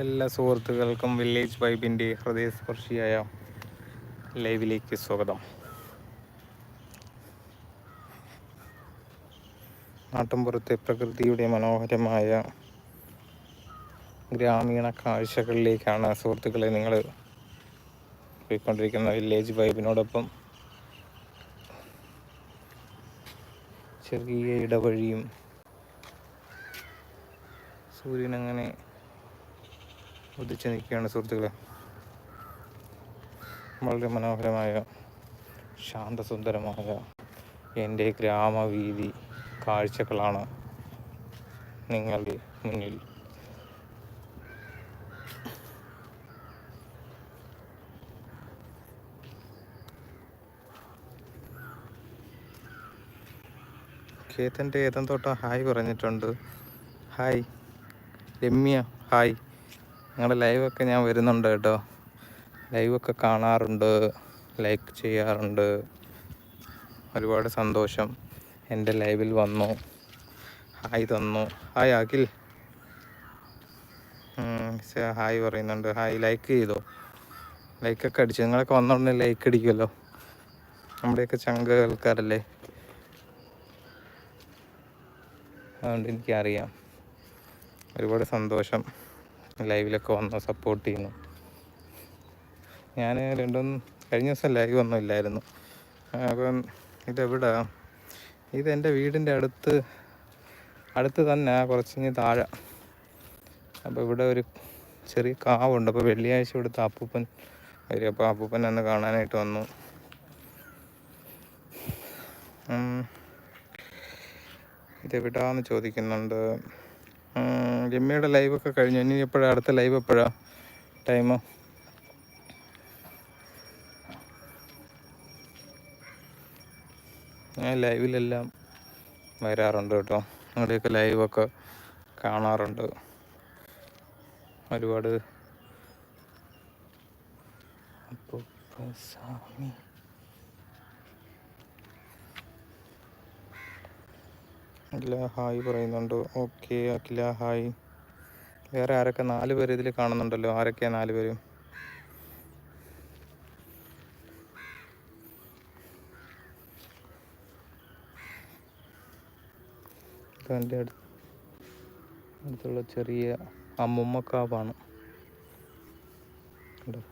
എല്ലാ സുഹൃത്തുക്കൾക്കും വില്ലേജ് വൈബിന്റെ ഹൃദയസ്പർശിയായ ലൈവിലേക്ക് സ്വാഗതം. നാട്ടിൻപുറത്തെ പ്രകൃതിയുടെ മനോഹരമായ ഗ്രാമീണ കാഴ്ചകളിലേക്കാണ് സുഹൃത്തുക്കളെ നിങ്ങൾ പോയിക്കൊണ്ടിരിക്കുന്ന വില്ലേജ് വൈബിനോടൊപ്പം ചെറിയ ഇടവഴിയും സൂര്യൻ അങ്ങനെ ഉദിച്ച് നിൽക്കുകയാണ് സുഹൃത്തുക്കളെ. വളരെ മനോഹരമായ ശാന്തസുന്ദരമായ എന്റെ ഗ്രാമവീതി കാഴ്ചകളാണ് നിങ്ങളുടെ മുന്നിൽ. കേത്തന്റെ ഏതം തോട്ടം? ഹായ് പറഞ്ഞിട്ടുണ്ട്. Hi Ramya hi. നിങ്ങളുടെ ലൈവൊക്കെ ഞാൻ വരുന്നുണ്ട് കേട്ടോ. ലൈവൊക്കെ കാണാറുണ്ട് ലൈക്ക് ചെയ്യാറുണ്ട്. ഒരുപാട് സന്തോഷം. എന്റെ ലൈവിൽ വന്നു. ഹായ് തന്നു. ഹായ് അഖിൽ. ഹായ് പറയുന്നുണ്ട്. ഹായ് ലൈക്ക് ചെയ്തോ? ലൈക്കൊക്കെ അടിച്ചു. നിങ്ങളൊക്കെ വന്നോടനെ ലൈക്ക് അടിക്കുമല്ലോ നമ്മുടെയൊക്കെ ചങ്ക കേൾക്കാറല്ലേ? അതുകൊണ്ട് എനിക്കറിയാം. ഒരുപാട് സന്തോഷം. ലൈവിലൊക്കെ വന്ന് സപ്പോർട്ട് ചെയ്യുന്നു. ഞാൻ രണ്ടും കഴിഞ്ഞ ദിവസം ലൈവ് ഒന്നും ഇല്ലായിരുന്നു. അപ്പം ഇതെവിടാ? ഇതെന്റെ വീടിന്റെ അടുത്ത് അടുത്ത് തന്നെ കുറച്ചിങ്ങ് താഴെ. അപ്പോൾ ഇവിടെ ഒരു ചെറിയ കാവുണ്ട്. അപ്പോൾ വെള്ളിയാഴ്ച ഇവിടുത്തെ അപ്പൂപ്പൻ വരും. അപ്പോൾ അപ്പൂപ്പൻ അന്ന് കാണാനായിട്ട് വന്നു. ഇതെവിടാന്ന് ചോദിക്കുന്നുണ്ട്. രമ്യയുടെ ലൈവൊക്കെ കഴിഞ്ഞു. ഇനി എപ്പോഴാണ് അടുത്ത ലൈവ് എപ്പോഴാണ് ടൈം ഞാൻ ലൈവിലെല്ലാം വരാറുണ്ട് കേട്ടോ. നിങ്ങളുടെയൊക്കെ ലൈവൊക്കെ കാണാറുണ്ട്. ഒരുപാട്. അപ്പോൾ സ്വാമി അഖില ഹായ് പറയുന്നുണ്ട്. Okay Akhila hi. വേറെ ആരൊക്കെ നാല് പേര് ഇതിൽ കാണുന്നുണ്ടല്ലോ? ആരൊക്കെയാ നാല് പേര്? എന്റെ അടുത്ത് അടുത്തുള്ള ചെറിയ അമ്മുമ്മക്കാവാണ് കണ്ടോ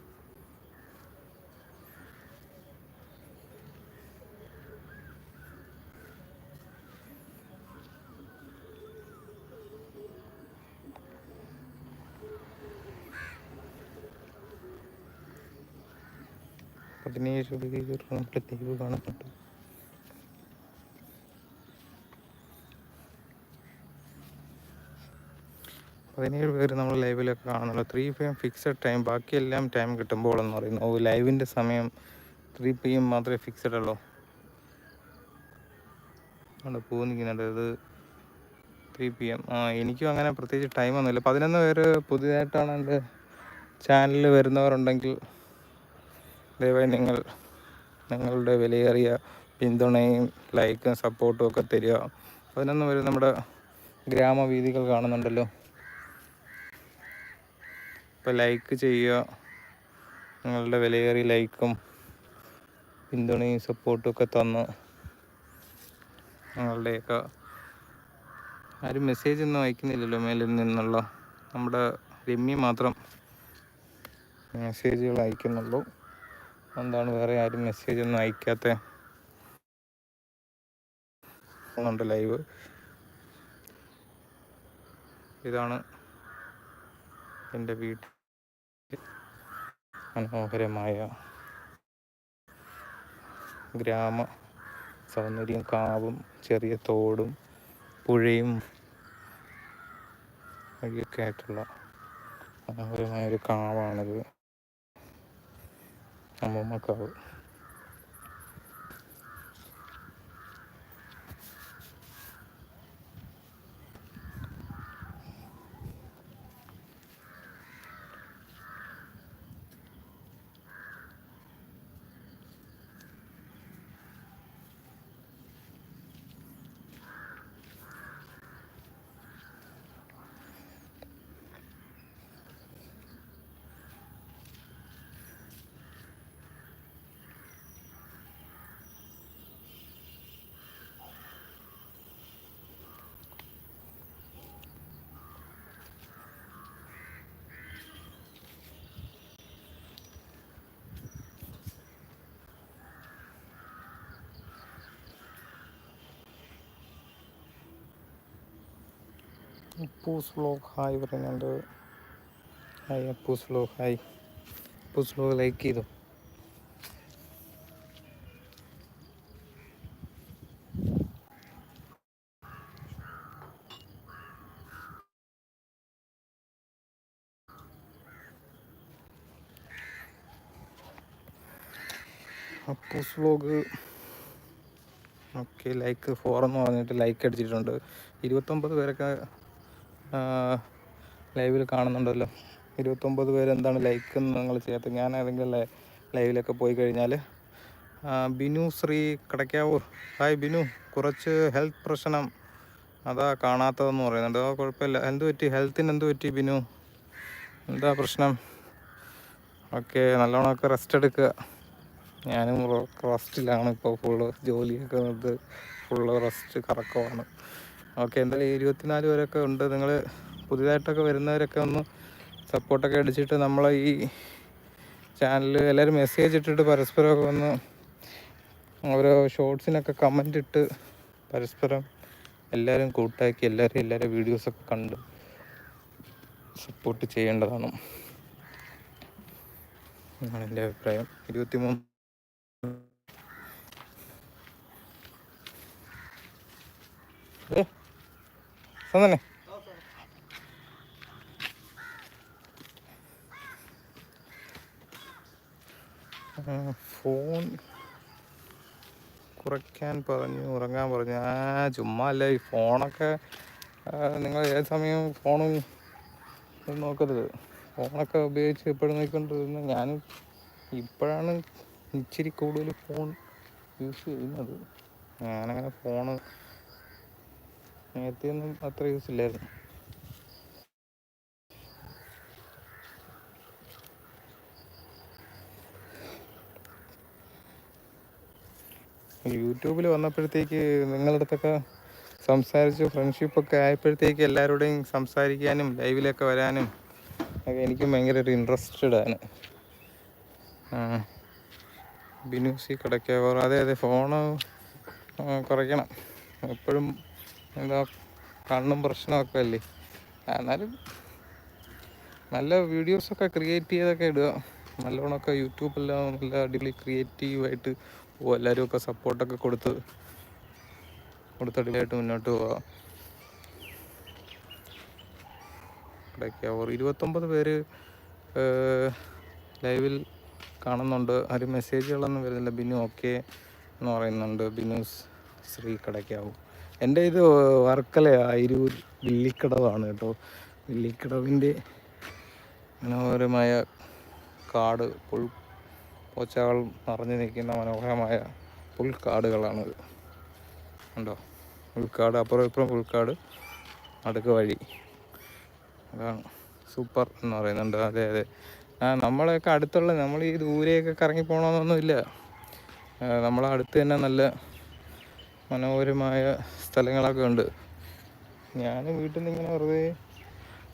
പതിനേഴ് നമ്മുടെ ലൈവ് കാണുന്നുണ്ട് പതിനേഴ് പേര് നമ്മൾ ലൈവിലൊക്കെ കാണുന്നുള്ളൂ three P M fixed time ബാക്കിയെല്ലാം ടൈം കിട്ടുമ്പോൾ എന്ന് പറയുന്നു. ഓ ലൈവിന്റെ സമയം ത്രീ പി എം മാത്രമേ ഫിക്സഡ് ഉള്ളൂ. അവിടെ പൂ നിൽക്കുന്നുണ്ട് ഇത് ത്രീ പി എം ആ എനിക്കും അങ്ങനെ പ്രത്യേകിച്ച് ടൈമൊന്നുമില്ല പതിനൊന്ന് പേര് പുതിയതായിട്ടാണ് എന്റെ ചാനലിൽ വരുന്നവരുണ്ടെങ്കിൽ ദയവായി നിങ്ങൾ നിങ്ങളുടെ വിലയേറിയ പിന്തുണയും ലൈക്കും സപ്പോർട്ടും ഒക്കെ തരിക. പതിനൊന്ന് പേര് നമ്മുടെ ഗ്രാമവീഥികൾ കാണുന്നുണ്ടല്ലോ. ഇപ്പോൾ ലൈക്ക് ചെയ്യുക. നിങ്ങളുടെ വിലയേറിയ ലൈക്കും പിന്തുണയും സപ്പോർട്ടും ഒക്കെ തന്ന് നിങ്ങളുടെയൊക്കെ ആരും മെസ്സേജ് ഒന്നും അയക്കുന്നില്ലല്ലോ മേലിൽ നിന്നുള്ള. നമ്മുടെ രമ്യ മാത്രം മെസ്സേജുകൾ അയക്കുന്നുള്ളൂ. എന്താണ് വേറെ ആരും മെസ്സേജ് ഒന്നും അയക്കാത്ത ലൈവ് ഇതാണ് എന്റെ വീട്ടിൽ മനോഹരമായ ഗ്രാമ സൗന്ദര്യം കാവും ചെറിയ തോടും പുഴയും വഴിയൊക്കെ ആയിട്ടുള്ള മനോഹരമായ ഒരു കാവാണിത് അമ്മൂമ്മക്കാവ് അപ്പൂസ് വ്ലോഗ് ഹായ് പറയുന്നുണ്ട് hi Appoos vlog hi Appoos vlog like ചെയ്തു. Appoos vlog okay like four എന്ന് പറഞ്ഞിട്ട് ലൈക്ക് അടിച്ചിട്ടുണ്ട്. ഇരുപത്തൊമ്പത് പേരൊക്കെ ലൈവിൽ കാണുന്നുണ്ടല്ലോ. ഇരുപത്തൊമ്പത് പേര് എന്താണ് ലൈക്ക് നിങ്ങൾ ചെയ്യാത്തത്? ഞാൻ ഏതെങ്കിലും ലൈവിലൊക്കെ പോയി കഴിഞ്ഞാൽ ബിനു ശ്രീ കടക്കാവൂർ. ഹായ് ബിനു. കുറച്ച് ഹെൽത്ത് പ്രശ്നം അതാ കാണാത്തതെന്ന് പറയുന്നുണ്ട്. ആ കുഴപ്പമില്ല. എന്ത് പറ്റി? ഹെൽത്തിന് എന്ത് പറ്റി ബിനു? എന്താ പ്രശ്നം? ഓക്കെ നല്ലോണമൊക്കെ റെസ്റ്റ് എടുക്കുക. ഞാനും റെസ്റ്റിലാണ് ഇപ്പോൾ ഫുള്ള് ജോലിയൊക്കെ ഫുള്ള് റെസ്റ്റ് കറക്കമാണ്. ഓക്കെ എന്തായാലും ഇരുപത്തിനാല് പേരൊക്കെ ഉണ്ട്. നിങ്ങൾ പുതിയതായിട്ടൊക്കെ വരുന്നവരൊക്കെ ഒന്ന് സപ്പോർട്ടൊക്കെ അടിച്ചിട്ട് നമ്മളെ ഈ ചാനൽ എല്ലാവരും മെസ്സേജ് ഇട്ടിട്ട് പരസ്പരമൊക്കെ ഒന്ന് ഓരോ ഷോർട്സിനൊക്കെ കമന്റ് ഇട്ട് പരസ്പരം എല്ലാവരും കൂട്ടാക്കി എല്ലാവരും എല്ലാവരും വീഡിയോസൊക്കെ കണ്ട് സപ്പോർട്ട് ചെയ്യേണ്ടതാണ്. എന്നാണ് എന്റെ അഭിപ്രായം. ഇരുപത്തി മൂന്ന് തന്നെ. ഫോൺ കുറയ്ക്കാൻ പറഞ്ഞു ഉറങ്ങാൻ പറഞ്ഞു. ആ ചുമ്മാ അല്ല ഈ ഫോണൊക്കെ നിങ്ങൾ ഏത് സമയവും ഫോണും നോക്കരുത്. ഫോണൊക്കെ ഉപയോഗിച്ച് എപ്പോഴും നോക്കിക്കൊണ്ടിരുന്നു ഞാൻ ഇപ്പോഴാണ് ഇച്ചിരി കൂടുതൽ ഫോൺ യൂസ് ചെയ്യുന്നത്. ഞാനങ്ങനെ ഫോണ് നേരത്തെ ഒന്നും അത്ര യൂസ് ഇല്ലായിരുന്നു. യൂട്യൂബിൽ വന്നപ്പോഴത്തേക്ക് നിങ്ങളുടെ അടുത്തൊക്കെ സംസാരിച്ച് ഫ്രണ്ട്ഷിപ്പൊക്കെ ആയപ്പോഴത്തേക്ക് എല്ലാവരോടെയും സംസാരിക്കാനും ലൈവിലൊക്കെ വരാനും ഒക്കെ എനിക്കും ഇൻട്രസ്റ്റഡ് ആണ്. ബിനൂസി കിടക്കുക അതെ അതെ ഫോണ് കുറയ്ക്കണം. എപ്പോഴും എന്താ കണ്ണും പ്രശ്നമൊക്കെ അല്ലേ എന്നാലും നല്ല വീഡിയോസൊക്കെ ക്രിയേറ്റ് ചെയ്തൊക്കെ ഇടുക. നല്ലോണമൊക്കെ യൂട്യൂബെല്ലാം നല്ല അടിപൊളി ക്രിയേറ്റീവായിട്ട് പോവുക. എല്ലാവരും ഒക്കെ സപ്പോർട്ടൊക്കെ കൊടുത്ത് കൊടുത്തടിപൊളിയായിട്ട് മുന്നോട്ട് പോവാം ഇടയ്ക്ക് അവർ ഇരുപത്തൊമ്പത് പേര് ലൈവിൽ കാണുന്നുണ്ട്. ആരും മെസ്സേജുകളൊന്നും വരുന്നില്ല. ബിനു ഓക്കെ എന്ന് പറയുന്നുണ്ട്. ബിനു ശ്രീ കടയ്ക്കാവും. എന്റെ ഇത് വർക്കല അയിരൂർ വില്ലിക്കടവാണ് കേട്ടോ. വില്ലിക്കടവിന്റെ മനോഹരമായ കാട് പുൽ പോച്ചകൾ നിറഞ്ഞു നിൽക്കുന്ന മനോഹരമായ പുൽക്കാടുകളാണിത് ഉണ്ടോ പുൽക്കാട് അപ്പുറം ഇപ്പുറം പുൽക്കാട് അടുക്ക് വഴി. അതാണ് സൂപ്പർ എന്ന് പറയുന്നുണ്ട്. അതെ അതെ. ആ നമ്മളെയൊക്കെ അടുത്തുള്ള നമ്മൾ ഈ ദൂരെയൊക്കെ കറങ്ങി പോകണമെന്നൊന്നുമില്ല നമ്മളെ അടുത്ത് തന്നെ നല്ല മനോഹരമായ സ്ഥലങ്ങളൊക്കെ ഉണ്ട്. ഞാൻ വീട്ടിൽ നിന്ന് ഇങ്ങനെ വെറുതെ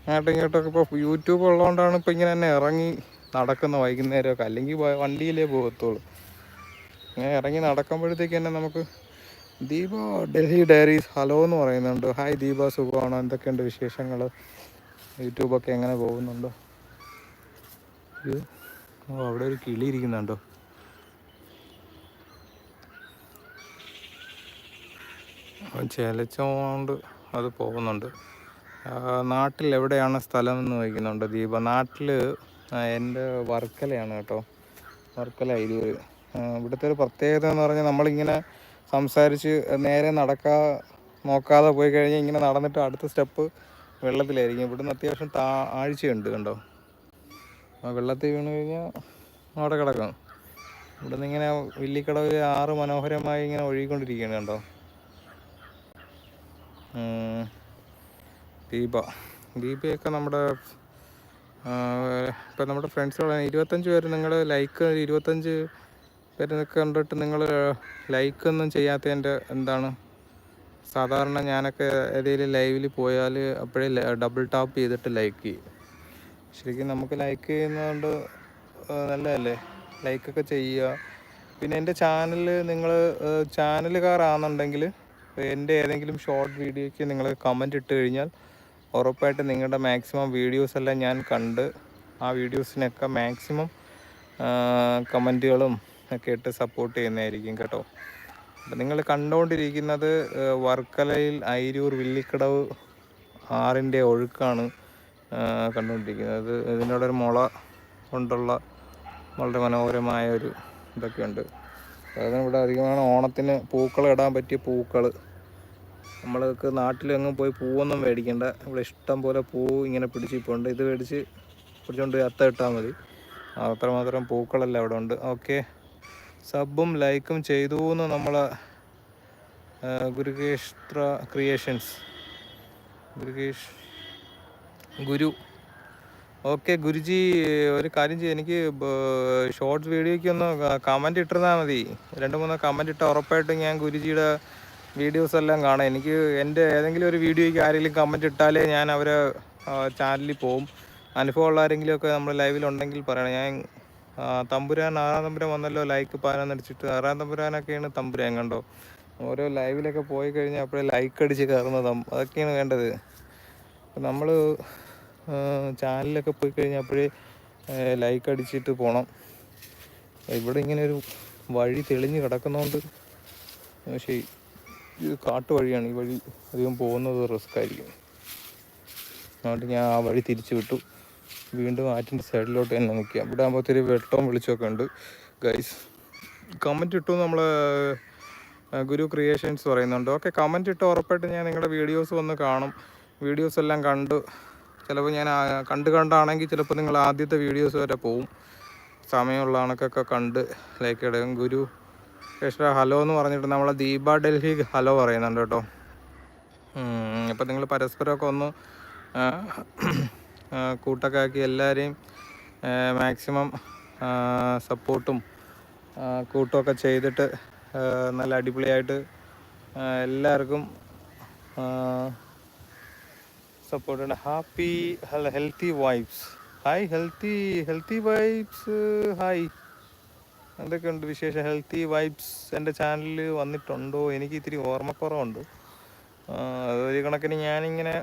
അങ്ങോട്ടും ഇങ്ങോട്ടൊക്കെ ഇപ്പോൾ യൂട്യൂബ് ഉള്ളതുകൊണ്ടാണ് ഇപ്പോൾ ഇങ്ങനെ തന്നെ ഇറങ്ങി നടക്കുന്ന വൈകുന്നേരമൊക്കെ. അല്ലെങ്കിൽ വണ്ടിയിലേ പോകത്തുള്ളൂ. ഇങ്ങനെ ഇറങ്ങി നടക്കുമ്പോഴത്തേക്ക് തന്നെ നമുക്ക് ദീപ ഡൽഹി ഡയറീസ് ഹലോ എന്ന് പറയുന്നുണ്ട്. ഹായ് ദീപ സുഖമാണോ? എന്തൊക്കെയുണ്ട് വിശേഷങ്ങൾ യൂട്യൂബൊക്കെ എങ്ങനെ പോകുന്നുണ്ടോ? അവിടെ ഒരു കിളി ഇരിക്കുന്നുണ്ടോ? ചിലച്ചോണ്ട് അത് പോകുന്നുണ്ട്. നാട്ടിൽ എവിടെയാണ് സ്ഥലം എന്ന് വയ്ക്കുന്നുണ്ട് ദീപ. നാട്ടിൽ എന്റെ വർക്കലയാണ് കേട്ടോ. വർക്കല ഇരുവർ ഇവിടുത്തെ ഒരു പ്രത്യേകത എന്ന് പറഞ്ഞാൽ നമ്മളിങ്ങനെ സംസാരിച്ച് നേരെ നടക്കാ നോക്കാതെ പോയി കഴിഞ്ഞാൽ ഇങ്ങനെ നടന്നിട്ട് അടുത്ത സ്റ്റെപ്പ് വെള്ളത്തിലായിരിക്കും. ഇവിടുന്ന് അത്യാവശ്യം താ ആഴ്ചയുണ്ട് കണ്ടോ? വെള്ളത്തിൽ വീണ് കഴിഞ്ഞാൽ അവിടെ കിടക്കും ഇവിടുന്ന് ഇങ്ങനെ വില്ലിക്കടവിൽ ആറ് മനോഹരമായി ഇങ്ങനെ ഒഴുകിക്കൊണ്ടിരിക്കുകയാണ് കണ്ടോ? ദീപ ദീപയൊക്കെ നമ്മുടെ ഇപ്പം നമ്മുടെ ഫ്രണ്ട്സുകളാണ്. ഇരുപത്തഞ്ച് പേര് നിങ്ങൾ ലൈക്ക് ഇരുപത്തഞ്ച് പേരൊക്കെ കണ്ടിട്ട് നിങ്ങൾ ലൈക്ക് ഒന്നും ചെയ്യാത്തതിന്റെ എന്താണ്? സാധാരണ ഞാനൊക്കെ ഏതെങ്കിലും ലൈവിൽ പോയാൽ അപ്പോഴേ ഡബിൾ ടാപ്പ് ചെയ്തിട്ട് ലൈക്ക് ചെയ്യും. ശരിക്കും നമുക്ക് ലൈക്ക് ചെയ്യുന്നതുകൊണ്ട് നല്ലതല്ലേ? ലൈക്കൊക്കെ ചെയ്യുക. പിന്നെ എന്റെ ചാനൽ നിങ്ങൾ ചാനലുകാരാണെന്നുണ്ടെങ്കിൽ എന്റെ ഏതെങ്കിലും ഷോർട്ട് വീഡിയോയ്ക്ക് നിങ്ങൾ കമന്റ് ഇട്ട് കഴിഞ്ഞാൽ ഉറപ്പായിട്ട് നിങ്ങളുടെ മാക്സിമം വീഡിയോസ് എല്ലാം ഞാൻ കണ്ട് ആ വീഡിയോസിനൊക്കെ മാക്സിമം കമന്റുകളും ഒക്കെ ഇട്ട് സപ്പോർട്ട് ചെയ്യുന്നതായിരിക്കും കേട്ടോ. അപ്പം നിങ്ങൾ കണ്ടുകൊണ്ടിരിക്കുന്നത് വർക്കലയിൽ അയിരൂർ വില്ലിക്കടവ് ആറിന്റെ ഒഴുക്കാണ് കണ്ടുകൊണ്ടിരിക്കുന്നത് ഇതിനോടൊരു മുള കൊണ്ടുള്ള വളരെ മനോഹരമായ ഒരു ഇതൊക്കെയുണ്ട്. അതായത് ഇവിടെ അധികമാണ്. ഓണത്തിന് പൂക്കൾ ഇടാൻ പറ്റിയ പൂക്കൾ നമ്മൾക്ക് നാട്ടിലെങ്ങും പോയി പൂവൊന്നും മേടിക്കണ്ട. ഇവിടെ ഇഷ്ടം പോലെ പൂ ഇങ്ങനെ പിടിച്ചിപ്പോണ്ട് ഇത് മേടിച്ച് പിടിച്ചോണ്ട് പോയി അത്ത ഇട്ടാൽ മതി. അത്രമാത്രം പൂക്കളല്ല അവിടെ ഉണ്ട്. ഓക്കെ. സബും ലൈക്കും ചെയ്തു എന്ന് നമ്മളെ ഗുരുകേഷ്ത്ര ക്രിയേഷൻസ്. ഗുരുകേഷ് ഗുരു. ഓക്കെ ഗുരുജി ഒരു കാര്യം ചെയ്യും. എനിക്ക് ഷോർട്സ് വീഡിയോയ്ക്ക് ഒന്ന് കമന്റ് ഇട്ടിരുന്നാൽ മതി. രണ്ട് മൂന്ന് കമന്റ് ഇട്ടാൽ ഉറപ്പായിട്ടും ഞാൻ ഗുരുജിയുടെ വീഡിയോസ് എല്ലാം കാണാം. എനിക്ക് എന്റെ ഏതെങ്കിലും ഒരു വീഡിയോയ്ക്ക് ആരെങ്കിലും കമന്റ് ഇട്ടാലേ ഞാൻ അവരെ ചാനലിൽ പോവും. അനുഭവമുള്ള ആരെങ്കിലും ഒക്കെ നമ്മൾ ലൈവിലുണ്ടെങ്കിൽ പറയണം. ഞാൻ തമ്പുരാൻ ആറാം തമ്പുരാൻ വന്നല്ലോ ലൈക്ക് പാരാന്നടിച്ചിട്ട് ആറാം തമ്പുരാനൊക്കെയാണ് തമ്പുരാൻ കണ്ടോ? ഓരോ ലൈവിലൊക്കെ പോയി കഴിഞ്ഞാൽ അപ്പോഴേ ലൈക്ക് അടിച്ച് കയറുന്നതും അതൊക്കെയാണ് വേണ്ടത്. നമ്മൾ ചാനലിലൊക്കെ പോയി കഴിഞ്ഞാൽ അപ്പോഴേ ലൈക്ക് അടിച്ചിട്ട് പോകണം ഇവിടെ ഇങ്ങനെ ഒരു വഴി തെളിഞ്ഞ് കിടക്കുന്നതുകൊണ്ട് പക്ഷേ ഇത് കാട്ടു വഴിയാണ്. ഈ വഴി അധികം പോകുന്നത് റിസ്ക് ആയിരിക്കും. അതുകൊണ്ട് ഞാൻ ആ വഴി തിരിച്ചു വിട്ടു. വീണ്ടും ആറ്റിന്റെ സൈഡിലോട്ട് തന്നെ നിൽക്കുക ഇവിടെ ആകുമ്പോൾ ഒത്തിരി വെട്ടവും വെളിച്ചമൊക്കെ ഉണ്ട്. ഗൈസ് കമന്റ് ഇട്ടു നമ്മൾ ഗുരു ക്രിയേഷൻസ് പറയുന്നുണ്ട്. ഓക്കെ കമന്റ് ഇട്ട് ഉറപ്പായിട്ട് ഞാൻ നിങ്ങളുടെ വീഡിയോസ് വന്ന് കാണും. വീഡിയോസ് എല്ലാം കണ്ട് ചിലപ്പോൾ ഞാൻ കണ്ട് കണ്ടാണെങ്കിൽ ചിലപ്പോൾ നിങ്ങൾ ആദ്യത്തെ വീഡിയോസ് വരെ പോവും. സമയമുള്ള കണക്കൊക്കെ കണ്ട് ലൈക്ക് ഇടും. ഗുരു കൃഷ്ണ ഹലോ എന്ന് പറഞ്ഞിട്ട് നമ്മളെ ദീപ ഡൽഹി ഹലോ പറയുന്നുണ്ട് കേട്ടോ. അപ്പം നിങ്ങൾ പരസ്പരമൊക്കെ ഒന്ന് കൂട്ടൊക്കെ ആക്കി എല്ലാവരെയും മാക്സിമം സപ്പോർട്ടും കൂട്ടുമൊക്കെ ചെയ്തിട്ട് നല്ല അടിപൊളിയായിട്ട് ആ, എല്ലാവർക്കും സപ്പോർട്ടുണ്ട്. Happy healthy vibes. Hi healthy healthy vibes. Hi. എന്തൊക്കെയുണ്ട് വിശേഷം? ഹെൽത്തി വൈബ്സ് എന്റെ ചാനലിൽ വന്നിട്ടുണ്ടോ? എനിക്ക് ഇത്തിരി ഓർമ്മക്കുറവുണ്ട്. ഒരു കണക്കിന് ഞാനിങ്ങനെ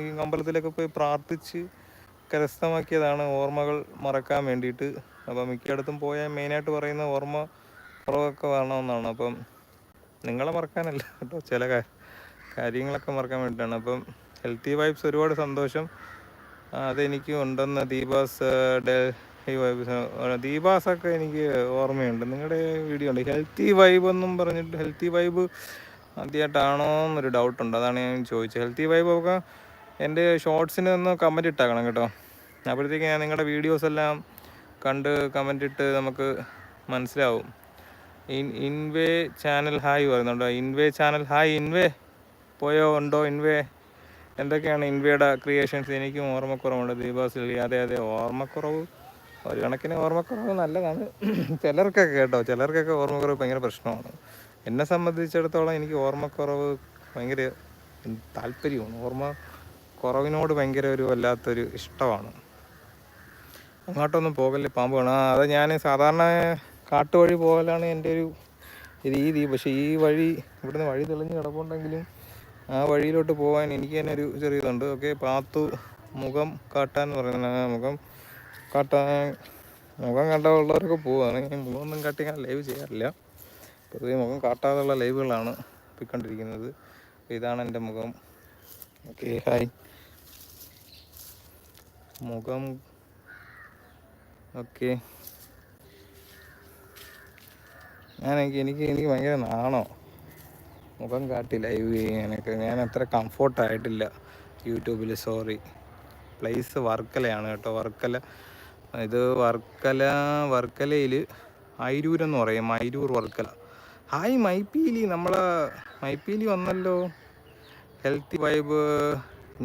ഈ അമ്പലത്തിലൊക്കെ പോയി പ്രാർത്ഥിച്ച് കരസ്ഥമാക്കിയതാണ് ഓർമ്മകൾ മറക്കാൻ വേണ്ടിയിട്ട്. അപ്പം മിക്കയിടത്തും പോയാൽ മെയിനായിട്ട് പറയുന്ന ഓർമ്മ കുറവൊക്കെ വരണമെന്നാണ്. അപ്പം നിങ്ങളെ മറക്കാനല്ല കേട്ടോ ചില കാര്യങ്ങളൊക്കെ മറക്കാൻ വേണ്ടിയിട്ടാണ്. അപ്പം ഹെൽത്തി വൈബ്സ് ഒരുപാട് സന്തോഷം. അതെനിക്ക് ഉണ്ടെന്ന് ദീപാസ് ഡൽഹി വൈബ്സ് ദീപാസൊക്കെ എനിക്ക് ഓർമ്മയുണ്ട്. നിങ്ങളുടെ വീഡിയോ ഉണ്ട്. ഹെൽത്തി വൈബ് എന്നും പറഞ്ഞിട്ട് ഹെൽത്തി വൈബ് ആദ്യമായിട്ടാണോ എന്നൊരു ഡൗട്ടുണ്ട് അതാണ് ഞാൻ ചോദിച്ചത്. ഹെൽത്തി വൈബ് ഒക്കെ എന്റെ ഷോർട്സിന് ഒന്ന് കമന്റ് ഇട്ടാക്കണം കേട്ടോ. അപ്പോഴത്തേക്ക് ഞാൻ നിങ്ങളുടെ വീഡിയോസ് എല്ലാം കണ്ട് കമന്റ് ഇട്ട് നമുക്ക് മനസ്സിലാവും. ഇൻ ഇൻവേ ചാനൽ ഹായ് പറയുന്നുണ്ടോ. ഇൻവേ ചാനൽ ഹായ് ഇൻവേ. പോയോ? ഉണ്ടോ ഇൻവേ? എന്തൊക്കെയാണ് ഇൻവയുടെ ക്രിയേഷൻസ് എനിക്കും ഓർമ്മക്കുറവുണ്ട്. ദീപാസിൽ അതെ അതെ ഓർമ്മക്കുറവ്. ഒരു കണക്കിന് ഓർമ്മക്കുറവ് നല്ലതാണ്. ചിലർക്കൊക്കെ കേട്ടോ ചിലർക്കൊക്കെ ഓർമ്മക്കുറവ് ഭയങ്കര പ്രശ്നമാണ്. എന്നെ സംബന്ധിച്ചിടത്തോളം എനിക്ക് ഓർമ്മക്കുറവ് ഭയങ്കര താല്പര്യമാണ്. ഓർമ്മ കുറവിനോട് ഭയങ്കര ഒരു വല്ലാത്തൊരു ഇഷ്ടമാണ്. അങ്ങോട്ടൊന്നും പോകല്ലേ പാമ്പ് കാണാം അത് ഞാൻ സാധാരണ കാട്ടുവഴി പോകലാണ് എന്റെ ഒരു രീതി. പക്ഷേ ഈ വഴി ഇവിടുന്ന് വഴി തെളിഞ്ഞ് കിടപ്പുണ്ടെങ്കിലും ആ വഴിയിലോട്ട് പോകാൻ എനിക്ക് തന്നെ ഒരു ചെറിയതുണ്ട്. ഓക്കെ പാത്തു മുഖം കാട്ടാൻ പറയുന്നത് ആ മുഖം കാട്ടാൻ മുഖം കണ്ടുള്ളവരൊക്കെ പോവാണ്. ഞാൻ മുഖമൊന്നും കാട്ടി ഞാൻ ലൈവ് ചെയ്യാറില്ല. പൊതുവെ മുഖം കാട്ടാതുള്ള ലൈവുകളാണ് പോയിക്കൊണ്ടിരിക്കുന്നത്. ഇതാണ് എന്റെ മുഖം. ഓക്കെ ഹായ് മുഖം ഓക്കെ. ഞാൻ എനിക്ക് എനിക്ക് എനിക്ക് ഭയങ്കര നാണോ? മുഖം കാട്ടി ലൈവ് ചെയ്യാനൊക്കെ ഞാൻ അത്ര കംഫോർട്ടായിട്ടില്ല യൂട്യൂബിൽ സോറി പ്ലേസ് വർക്കലയാണ് കേട്ടോ. വർക്കല ഇത് വർക്കല വർക്കലയിൽ അയിരൂരെന്ന് പറയും. അയിരൂർ വർക്കല. ഹായ് മൈപ്പീലി. നമ്മളെ മൈപ്പീലി വന്നല്ലോ. ഹെൽത്തി വൈബ്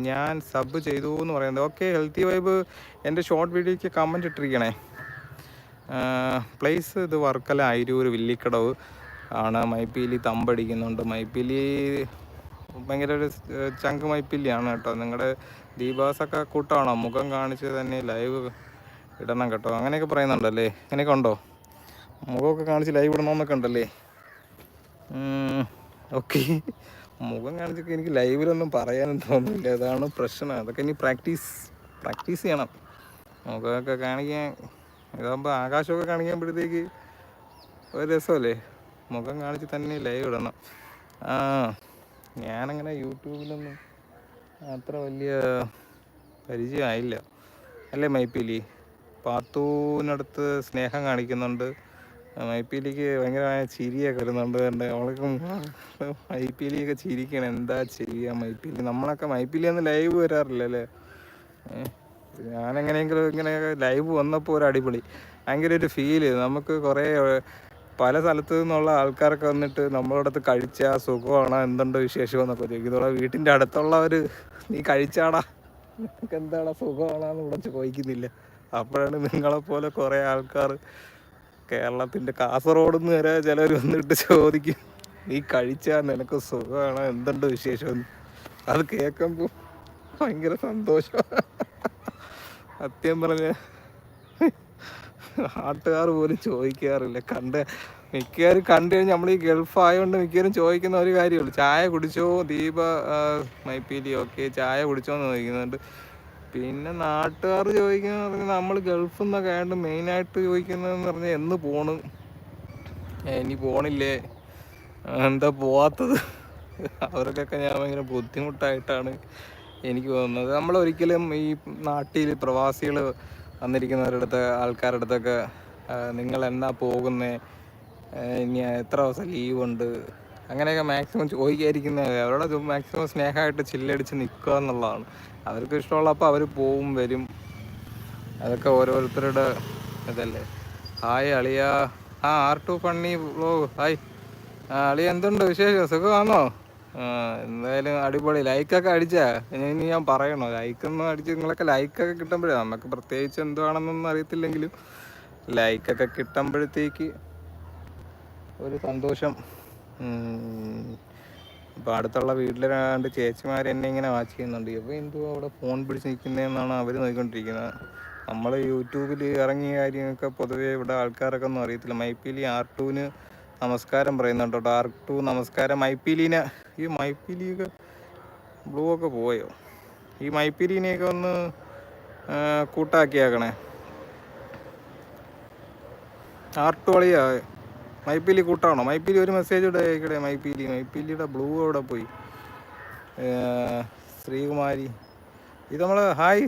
ഞാൻ സബ് ചെയ്തു എന്ന് പറയുന്നത്. ഓക്കെ ഹെൽത്തി വൈബ് എന്റെ ഷോർട്ട് വീഡിയോയ്ക്ക് കമന്റ് ഇട്ടിരിക്കണേ. പ്ലേസ് ഇത് വർക്കല അയിരൂർ വില്ലിക്കടവ്. ആണ് മൈപ്പീലി തമ്പടിക്കുന്നുണ്ട്. മൈപ്പീലി ഭയങ്കര ഒരു ചങ്ക് മൈപ്പീലിയാണ് കേട്ടോ. നിങ്ങളുടെ ദീപാസൊക്കെ കൂട്ടമാണോ മുഖം കാണിച്ച് തന്നെ ലൈവ് ഇടണം കേട്ടോ. അങ്ങനെയൊക്കെ പറയുന്നുണ്ടല്ലേ? അങ്ങനെയൊക്കെ ഉണ്ടോ? മുഖമൊക്കെ കാണിച്ച് ലൈവ് ഇടണമെന്നൊക്കെ ഉണ്ടല്ലേ? ഓക്കെ. മുഖം കാണിച്ചൊക്കെ എനിക്ക് ലൈവിലൊന്നും പറയാനും തോന്നുന്നില്ല. അതാണ് പ്രശ്നം. അതൊക്കെ ഇനി പ്രാക്ടീസ് പ്രാക്ടീസ് ചെയ്യണം. മുഖമൊക്കെ കാണിക്കാൻ ഇതാകുമ്പോൾ ആകാശമൊക്കെ കാണിക്കുമ്പോഴത്തേക്ക് ഒരു രസമല്ലേ? മുഖം കാണിച്ച് തന്നെ ലൈവ് ഇടണം. ആ ഞാനങ്ങനെ യൂട്യൂബിലൊന്നും അത്ര വലിയ പരിചയമായില്ല. അല്ലേ മൈപ്പിലി? പാത്തൂവിനടുത്ത് സ്നേഹം കാണിക്കുന്നുണ്ട്. മൈപ്പിലിക്ക് ഭയങ്കരമായ ചിരിയൊക്കെ വരുന്നുണ്ട് എന്റെ അവൾക്ക് മൈപ്പിലിയൊക്കെ ചിരിക്കണം. എന്താ ചെയ്യുക മൈപ്പിലി? നമ്മളൊക്കെ മൈപ്പിലി ഒന്നും ലൈവ് വരാറില്ല അല്ലേ? ഞാനെങ്ങനെയെങ്കിലും ഇങ്ങനെ ലൈവ് വന്നപ്പോൾ ഒരു അടിപൊളി. ഭയങ്കര ഒരു ഫീൽ നമുക്ക് കുറേ പല സ്ഥലത്തു നിന്നുള്ള ആൾക്കാരൊക്കെ വന്നിട്ട് നമ്മളടുത്ത് കഴിച്ച സുഖമാണോ? എന്തുണ്ട് വിശേഷം എന്നൊക്കെ ചോദിക്കും. ഇതോടെ വീട്ടിന്റെ അടുത്തുള്ളവർ നീ കഴിച്ചാടാ. നിനക്ക് എന്താടാ സുഖമാണോന്ന് ഇവിടെ ചോദിക്കുന്നില്ല. അപ്പോഴാണ് നിങ്ങളെപ്പോലെ കുറേ ആൾക്കാർ കേരളത്തിന്റെ കാസർഗോഡ് നിന്ന് വരെ ചിലർ വന്നിട്ട് ചോദിക്കും നീ കഴിച്ചാൽ നിനക്ക് സുഖമാണോ? എന്തുണ്ട് വിശേഷം അത് കേൾക്കുമ്പോൾ ഭയങ്കര സന്തോഷം. സത്യം പറഞ്ഞ നാട്ടുകാർ പോലും ചോദിക്കാറില്ല. കണ്ട് മിക്കവാറും കണ്ടു കഴിഞ്ഞാൽ നമ്മൾ ഈ ഗൾഫ് ആയതുകൊണ്ട് മിക്കവാറും ചോദിക്കുന്ന ഒരു കാര്യമുള്ളൂ. ചായ കുടിച്ചോ ദീപ മൈപ്പീലി ഓക്കെ ചായ കുടിച്ചോ എന്ന് ചോദിക്കുന്നുണ്ട്. പിന്നെ നാട്ടുകാർ ചോദിക്കുന്ന പറഞ്ഞാൽ നമ്മൾ ഗൾഫിൽ നിന്നൊക്കെ ആയതുകൊണ്ട് മെയിനായിട്ട് ചോദിക്കുന്നതെന്ന് പറഞ്ഞാൽ എന്ന് പോണ്? ഇനി പോണില്ലേ? എന്താ പോവാത്തത്? അവർക്കൊക്കെ ഞാൻ ഭയങ്കര ബുദ്ധിമുട്ടായിട്ടാണ് എനിക്ക് തോന്നുന്നത്. നമ്മളൊരിക്കലും ഈ നാട്ടിൽ പ്രവാസികൾ വന്നിരിക്കുന്നവരുടെ അടുത്ത് ആൾക്കാരുടെ അടുത്തൊക്കെ നിങ്ങൾ എന്നാ പോകുന്നേ ഇനി എത്ര ദിവസം ലീവ് ഉണ്ട് അങ്ങനെയൊക്കെ മാക്സിമം ചോദിക്കാതിരിക്കുന്നത് അവരോട് മാക്സിമം സ്നേഹമായിട്ട് ചില്ലടിച്ച് നിൽക്കുക എന്നുള്ളതാണ്. അവർക്ക് ഇഷ്ടമുള്ളപ്പോൾ അവർ പോവും വരും. അതൊക്കെ ഓരോരുത്തരുടെ ഇതല്ലേ? ഹായ് അളിയ. ആ ആർ ടു ഫണ്ണി ബ്ലോ ഹായ്. അളിയ എന്തുണ്ട് വിശേഷം? സുഖമാണോ? എന്തായാലും അടിപൊളി. ലൈക്കൊക്കെ അടിച്ചാ. ഇനി ഞാൻ പറയണോ? ലൈക്കൊന്നും അടിച്ച് നിങ്ങളൊക്കെ ലൈക്കൊക്കെ കിട്ടുമ്പോഴേ നമുക്ക് പ്രത്യേകിച്ച് എന്താണെന്നൊന്നും അറിയത്തില്ലെങ്കിലും ലൈക്കൊക്കെ കിട്ടുമ്പോഴത്തേക്ക് ഒരു സന്തോഷം. അപ്പോൾ അടുത്തുള്ള വീട്ടിൽ രണ്ട് ചേച്ചിമാർ എന്നെ ഇങ്ങനെ വാച്ച് ചെയ്യുന്നുണ്ട്. അപ്പോൾ എന്തോ അവിടെ ഫോൺ പിടിച്ച് നിൽക്കുന്നതെന്നാണ് അവർ നോക്കിക്കൊണ്ടിരിക്കുന്നത് നമ്മൾ യൂട്യൂബിൽ ഇറങ്ങിയ കാര്യമൊക്കെ പൊതുവേ ഇവിടെ ആൾക്കാരൊക്കെ ഒന്നും അറിയത്തില്ല. മൈപ്പിലി ആർ ടുവിന് നമസ്കാരം പറയുന്നുണ്ട്. കേട്ടോ ആർ ടു നമസ്കാരം. മൈപ്പിലിനെ ഈ മൈപ്പിലിയൊക്കെ ബ്ലൂ ഒക്കെ പോയോ? ഈ മൈപ്പിലിനെയൊക്കെ ഒന്ന് കൂട്ടാക്കിയാക്കണേ. ആർട്ട് വളിയാ മൈപ്പിലി കൂട്ടാണോ? മൈപ്പിലി ഒരു മെസ്സേജ് ഇടേ മൈപ്പിലി. മൈപ്പിലിയുടെ ബ്ലൂ അവിടെ പോയി. ശ്രീകുമാരി. ഇത് നമ്മൾ ഹായ്.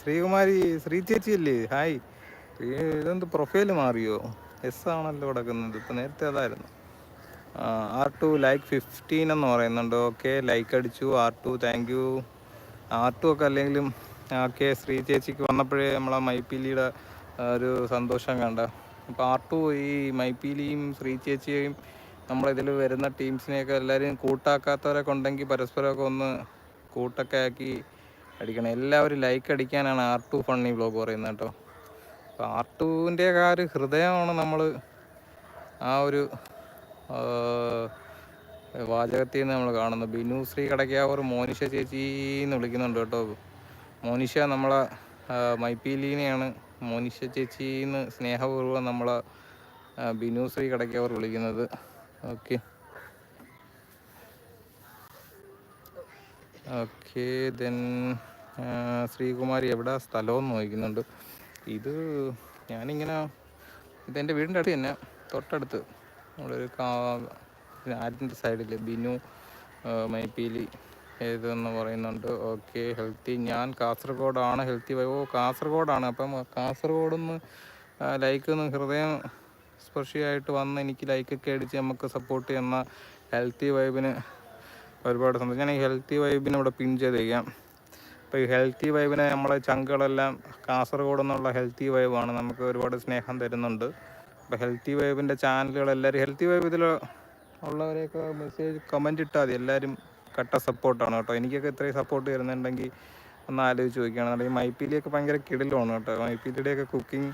ശ്രീകുമാരി ശ്രീ ചേച്ചി അല്ലേ? ഹായ്. ഇതെന്ത് പ്രൊഫൈൽ മാറിയോ? എസ് ആണല്ലോ കിടക്കുന്നത്. ഇപ്പം നേരത്തെ അതായിരുന്നു. ആർ ടു ലൈക്ക് ഫിഫ്റ്റീൻ എന്ന് പറയുന്നുണ്ട്. ഓക്കെ ലൈക്ക് അടിച്ചു. R two thank you R two ഒക്കെ അല്ലെങ്കിലും ഓക്കെ ശ്രീ ചേച്ചിക്ക് വന്നപ്പോഴേ നമ്മളെ മൈപ്പീലിയുടെ ഒരു സന്തോഷം കണ്ട. അപ്പോൾ ആർ ടു ഈ മൈപ്പീലിയും ശ്രീ ചേച്ചിയെയും നമ്മളിതിൽ വരുന്ന ടീംസിനെയൊക്കെ എല്ലാവരെയും കൂട്ടാക്കാത്തവരൊക്കെ ഉണ്ടെങ്കിൽ പരസ്പരമൊക്കെ ഒന്ന് കൂട്ടൊക്കെ ആക്കി അടിക്കണം. എല്ലാവരും ലൈക്ക് അടിക്കാനാണ് ആർ ടു ഫണ്ണി ബ്ലോഗ് പറയുന്നത് കേട്ടോ. ആർ ടുവിന്റെ ഒരു ഹൃദയമാണ് നമ്മൾ ആ ഒരു വാചകത്തിൽ നിന്ന് നമ്മൾ കാണുന്നത്. ബിനു ശ്രീ കടക്കാവർ മോനിഷ ചേച്ചി എന്ന് വിളിക്കുന്നുണ്ട് കേട്ടോ. മോനിഷ നമ്മളെ മൈപ്പീലീനെയാണ് മോനിഷ ചേച്ചി എന്ന് സ്നേഹപൂർവം നമ്മളെ ബിനു ശ്രീ കടക്കാവർ വിളിക്കുന്നത്. ഓക്കെ. ഓക്കെ ദെൻ ശ്രീകുമാരി എവിടെ സ്ഥലമെന്ന് നോക്കുന്നുണ്ട് ഇത് ഞാനിങ്ങനെ ഇതെന്റെ വീടിന്റെ അടുത്ത് തന്നെ തൊട്ടടുത്ത്. നമ്മളൊരു കാ ആറ്റിന്റെ സൈഡിൽ ബിനു മൈപ്പീലി ഏതെന്ന് പറയുന്നുണ്ട്. Okay healthy. ഞാൻ കാസർഗോഡാണ് ഹെൽത്തി. വൈ ഓ കാസർഗോഡാണ്. അപ്പം കാസർഗോഡൊന്ന് നിന്ന് ലൈക്ക് ഒന്ന് ഹൃദയം സ്പർശിയായിട്ട് വന്ന് എനിക്ക് ലൈക്കൊക്കെ അടിച്ച് നമുക്ക് സപ്പോർട്ട് ചെയ്യുന്ന ഹെൽത്തി വൈബിന് ഒരുപാട് സന്തോഷം. ഞാൻ ഈ ഹെൽത്തി വൈബിന് ഇവിടെ പിൻ ചെയ്തേക്കാം അപ്പോൾ ഈ ഹെൽത്തി വൈബിനെ നമ്മളെ ചങ്കുകളെല്ലാം കാസർഗോഡ് എന്നുള്ള ഹെൽത്തി വൈബാണ് നമുക്ക് ഒരുപാട് സ്നേഹം തരുന്നുണ്ട്. അപ്പോൾ ഹെൽത്തി വൈബിന്റെ ചാനലുകൾ എല്ലാവരും ഹെൽത്തി വൈബ് ഇതിൽ ഉള്ളവരെയൊക്കെ മെസ്സേജ് കമന്റ് ഇട്ടാൽ മതി. എല്ലാവരും കട്ട സപ്പോർട്ടാണ് കേട്ടോ. എനിക്കൊക്കെ ഇത്രയും സപ്പോർട്ട് തരുന്നുണ്ടെങ്കിൽ ഒന്ന് ആലോചിച്ച് ചോദിക്കുകയാണെന്നുണ്ടെങ്കിൽ മൈപ്പിലിയൊക്കെ ഭയങ്കര കിടിലാണ് കേട്ടോ. മൈപ്പിലിയുടെയൊക്കെ കുക്കിംഗ്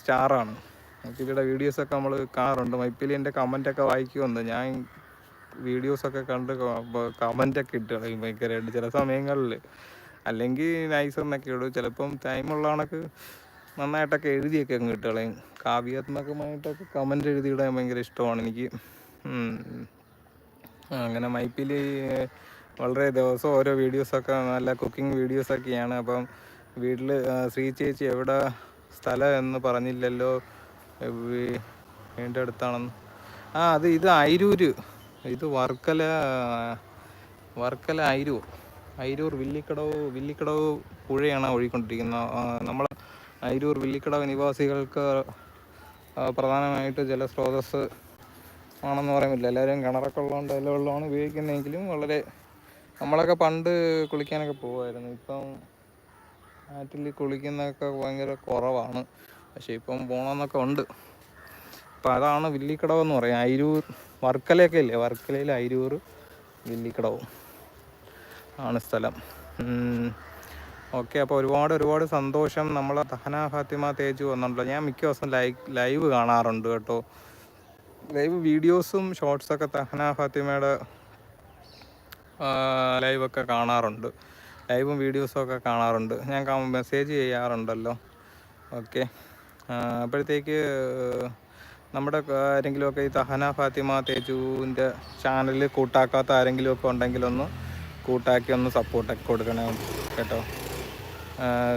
സ്റ്റാറാണ് മൈപ്പിലിയുടെ വീഡിയോസൊക്കെ നമ്മൾ കാണാറുണ്ട്. മൈപ്പിലിന്റെ കമന്റൊക്കെ വായിക്കുമെന്ന്. ഞാൻ വീഡിയോസൊക്കെ കണ്ട് കമന്റൊക്കെ ഇട്ടു ഭയങ്കരമായിട്ട് ചില സമയങ്ങളിൽ അല്ലെങ്കിൽ നൈസ് എന്നൊക്കെ ഇടും. ചിലപ്പം ടൈമുള്ള കണക്ക് നന്നായിട്ടൊക്കെ എഴുതിയൊക്കെ അങ്ങ് കിട്ടുകളയും കാവ്യാത്മകമായിട്ടൊക്കെ കമന്റ് എഴുതിയിടാൻ ഭയങ്കര ഇഷ്ടമാണ് എനിക്ക്. അങ്ങനെ മൈപ്പിൽ വളരെ ദിവസം ഓരോ വീഡിയോസൊക്കെ നല്ല കുക്കിംഗ് വീഡിയോസൊക്കെയാണ് അപ്പം വീട്ടിൽ ശ്രീ ചേച്ചി എവിടെ സ്ഥലം എന്ന് പറഞ്ഞില്ലല്ലോ. വീണ്ടും അടുത്താണെന്ന്. ആ അത് ഇത് അയിരൂര് ഇത് വർക്കല വർക്കല അയിരൂർ അയിരൂർ വില്ലിക്കടവ് വില്ലിക്കടവ് പുഴയാണ് ഒഴുകിക്കൊണ്ടിരിക്കുന്നത് നമ്മൾ അയിരൂർ വില്ലിക്കടവ് നിവാസികൾക്ക് പ്രധാനമായിട്ട് ജലസ്രോതസ് ആണെന്ന് പറയാൻ പറ്റില്ല എല്ലാവരും കിണറൊക്കെ ഉള്ളതുകൊണ്ട് എല്ലാ വെള്ളമാണ് ഉപയോഗിക്കുന്നതെങ്കിലും വളരെ നമ്മളൊക്കെ പണ്ട് കുളിക്കാനൊക്കെ പോകുമായിരുന്നു ഇപ്പം ആറ്റിൽ കുളിക്കുന്നതൊക്കെ ഭയങ്കര കുറവാണ്. പക്ഷേ ഇപ്പം പോകണമെന്നൊക്കെ ഉണ്ട്. അപ്പം അതാണ് വില്ലിക്കടവ് എന്ന് പറയാം. അയിരൂർ വർക്കലയൊക്കെ ഇല്ലേ? വർക്കലയിൽ അയിരൂർ വില്ലിക്കടവും. ആണ് സ്ഥലം. ഓക്കെ അപ്പോൾ ഒരുപാട് ഒരുപാട് സന്തോഷം. നമ്മൾ തഹന ഫാത്തിമ തേജു വന്നിട്ടുണ്ടല്ലോ ഞാൻ മിക്ക ദിവസം ലൈവ് ലൈവ് കാണാറുണ്ട് കേട്ടോ. ലൈവ് വീഡിയോസും ഷോർട്സൊക്കെ തഹന ഫാത്തിമയുടെ ലൈവൊക്കെ കാണാറുണ്ട്. ലൈവും വീഡിയോസും ഒക്കെ കാണാറുണ്ട്. ഞാൻ മെസ്സേജ് ചെയ്യാറുണ്ടല്ലോ. ഓക്കെ. അപ്പോഴത്തേക്ക് നമ്മുടെ ആരെങ്കിലുമൊക്കെ ഈ തഹന ഫാത്തിമ തേജുവിന്റെ ചാനലിൽ കൂട്ടാക്കാത്ത ആരെങ്കിലുമൊക്കെ ഉണ്ടെങ്കിലൊന്ന് കൂട്ടാക്കി ഒന്ന് സപ്പോർട്ടൊക്കെ കൊടുക്കണേ കേട്ടോ.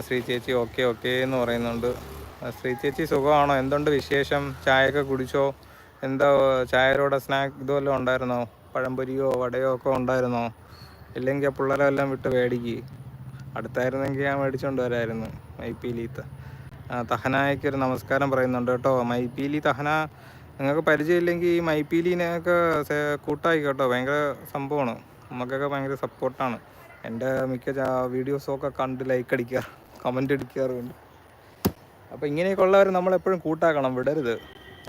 ശ്രീ ചേച്ചി ഓക്കെ ഓക്കെ എന്ന് പറയുന്നുണ്ട്. ശ്രീ ചേച്ചി സുഖമാണോ? എന്തുണ്ട് വിശേഷം? ചായയൊക്കെ കുടിച്ചോ? എന്താ ചായരോടെ സ്നാക്ക് ഇതുമല്ലോ ഉണ്ടായിരുന്നോ? പഴംപൊരിയോ വടയോ ഒക്കെ ഉണ്ടായിരുന്നോ? ഇല്ലെങ്കിൽ ആ പിള്ളേരെല്ലാം വിട്ട് മേടിക്ക്. അടുത്തായിരുന്നെങ്കിൽ ഞാൻ മേടിച്ചുകൊണ്ട് വരായിരുന്നു മൈപ്പീലീത്ത് തഹനായ്ക്ക് ഒരു നമസ്കാരം പറയുന്നുണ്ട് കേട്ടോ. മൈപ്പീലി തഹന നിങ്ങൾക്ക് പരിചയമില്ലെങ്കിൽ ഈ മൈപ്പീലിനെയൊക്കെ കൂട്ടായി കേട്ടോ. ഭയങ്കര സംഭവമാണ്. നമുക്കൊക്കെ ഭയങ്കര സപ്പോർട്ടാണ് എന്റെ മിക്ക വീഡിയോസൊക്കെ കണ്ട് ലൈക്ക് അടിക്കുക കമന്റ് അടിക്കാറുണ്ട് അപ്പോൾ ഇങ്ങനെയൊക്കെ ഉള്ളവർ നമ്മളെപ്പോഴും കൂട്ടാക്കണം വിടരുത്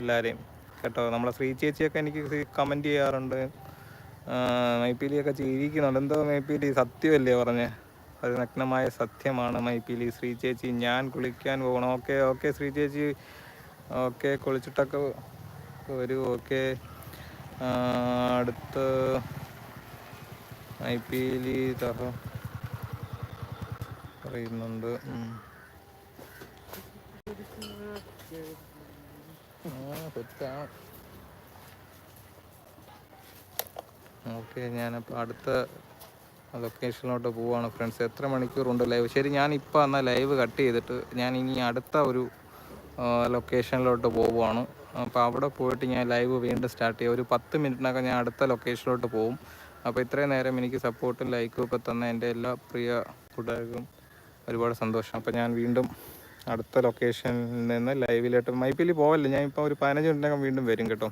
എല്ലാവരെയും കേട്ടോ നമ്മളെ ശ്രീ ചേച്ചിയൊക്കെ എനിക്ക് കമന്റ് ചെയ്യാറുണ്ട്. മൈപ്പീലിയൊക്കെ ചിരിക്കുന്നുണ്ട്. എന്തോ മൈപ്പീലി സത്യമല്ലേ പറഞ്ഞ്? അത് നഗ്നമായ സത്യമാണ് മൈപ്പീലി. ശ്രീ ചേച്ചി ഞാൻ കുളിക്കാൻ പോകണം. ഓക്കെ ഓക്കെ ശ്രീ ചേച്ചി. ഓക്കെ കുളിച്ചിട്ടൊക്കെ വരൂ. ഓക്കെ അടുത്ത് മൈപ്പീലി തഹ പറയുന്നുണ്ട്. ഉം. ആ സെറ്റാണ് ഓക്കെ ഞാനപ്പോൾ അടുത്ത ലൊക്കേഷനിലോട്ട് പോവാണ് ഫ്രണ്ട്സ്. എത്ര മണിക്കൂറുണ്ട് ലൈവ്? ശരി ഞാൻ ഇപ്പോൾ എന്നാൽ ലൈവ് കട്ട് ചെയ്തിട്ട് ഞാൻ ഇനി അടുത്ത ഒരു ലൊക്കേഷനിലോട്ട് പോവുകയാണ് അപ്പോൾ അവിടെ പോയിട്ട് ഞാൻ ലൈവ് വീണ്ടും സ്റ്റാർട്ട് ചെയ്യും. ഒരു പത്ത് മിനിറ്റിനൊക്കെ ഞാൻ അടുത്ത ലൊക്കേഷനിലോട്ട് പോകും അപ്പോൾ ഇത്രയും നേരം എനിക്ക് സപ്പോർട്ടും ലൈക്കും ഒക്കെ തന്ന എന്റെ എല്ലാ പ്രിയ കൂട്ടുകാർക്കും ഒരുപാട് സന്തോഷം. അപ്പോൾ ഞാൻ വീണ്ടും അടുത്ത ലൊക്കേഷനിൽ നിന്ന് ലൈവിലോട്ട് മൈപ്പിൽ പോവല്ലേ? ഞാൻ ഇപ്പോൾ ഒരു പതിനഞ്ച് മിനിറ്റിനകം വീണ്ടും വരും കേട്ടോ.